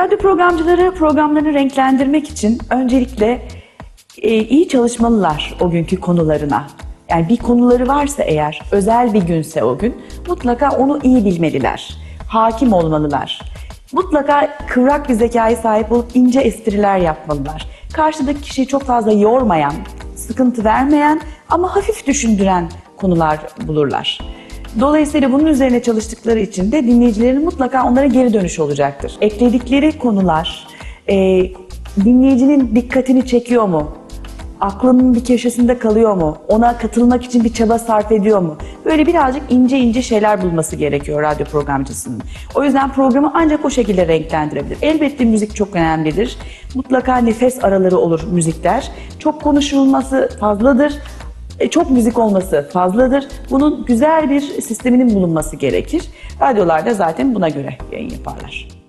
Radyo programcıları programlarını renklendirmek için öncelikle e, iyi çalışmalılar o günkü konularına. Yani bir konuları varsa eğer, özel bir günse o gün mutlaka onu iyi bilmeliler. Hakim olmalılar. Mutlaka kıvrak bir zekaya sahip olup ince espriler yapmalılar. Karşıdaki kişiyi çok fazla yormayan, sıkıntı vermeyen ama hafif düşündüren konular bulurlar. Dolayısıyla bunun üzerine çalıştıkları için de dinleyicilerin mutlaka onlara geri dönüş olacaktır. Ekledikleri konular e, dinleyicinin dikkatini çekiyor mu? Aklının bir köşesinde kalıyor mu? Ona katılmak için bir çaba sarf ediyor mu? Böyle birazcık ince ince şeyler bulması gerekiyor radyo programcısının. O yüzden programı ancak o şekilde renklendirebilir. Elbette müzik çok önemlidir. Mutlaka nefes araları olur müzikler. Çok konuşulması fazladır. E, çok müzik olması fazladır. Bunun güzel bir sisteminin bulunması gerekir. Radyolarda zaten buna göre yayın yaparlar.